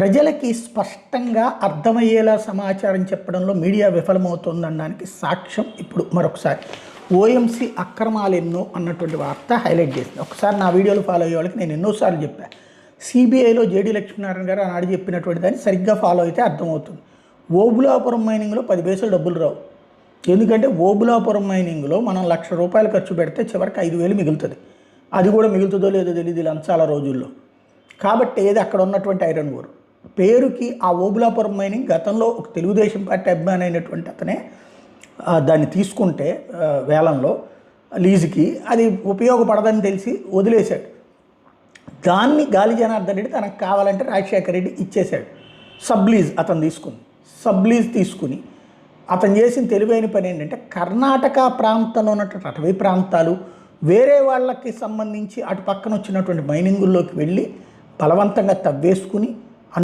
ప్రజలకి స్పష్టంగా అర్థమయ్యేలా సమాచారం చెప్పడంలో మీడియా విఫలమవుతుందనడానికి సాక్ష్యం ఇప్పుడు మరొకసారి. ఓఎంసీ అక్రమాలు ఎన్నో అన్నటువంటి వార్త హైలైట్ చేసింది. ఒకసారి నా వీడియోలు ఫాలో అయ్యే వాళ్ళకి నేను ఎన్నోసార్లు చెప్పాను సిబిఐలో జేడీ లక్ష్మీనారాయణ గారు ఆనాడు చెప్పినటువంటి దాన్ని సరిగ్గా ఫాలో అయితే అర్థమవుతుంది. ఓబులాపురం మైనింగ్లో పది పైసలు డబ్బులు రావు. ఎందుకంటే ఓబులాపురం మైనింగ్లో మనం లక్ష రూపాయలు ఖర్చు పెడితే చివరికి ఐదు వేలు మిగులుతుంది. అది కూడా మిగులుతుందో లేదో తెలియదు లంచాల రోజుల్లో. కాబట్టి ఏది అక్కడ ఉన్నటువంటి ఐరన్ ఓర్ పేరుకి ఆ ఓబులాపురం మైనింగ్ గతంలో ఒక తెలుగుదేశం పార్టీ అభిమాని అయినటువంటి అతనే దాన్ని తీసుకుంటే వేలంలో లీజుకి అది ఉపయోగపడదని తెలిసి వదిలేశాడు. దాన్ని గాలి జనార్దన్ రెడ్డి తనకు కావాలంటే రాజశేఖర రెడ్డి ఇచ్చేశాడు. సబ్లీజ్ అతను తీసుకుంది. సబ్లీజ్ తీసుకుని అతను చేసిన తెలివైన పని ఏంటంటే కర్ణాటక ప్రాంతంలో ఉన్నటువంటి అటవీ ప్రాంతాలు వేరే వాళ్ళకి సంబంధించి అటు పక్కన వచ్చినటువంటి మైనింగుల్లోకి వెళ్ళి బలవంతంగా తవ్వేసుకుని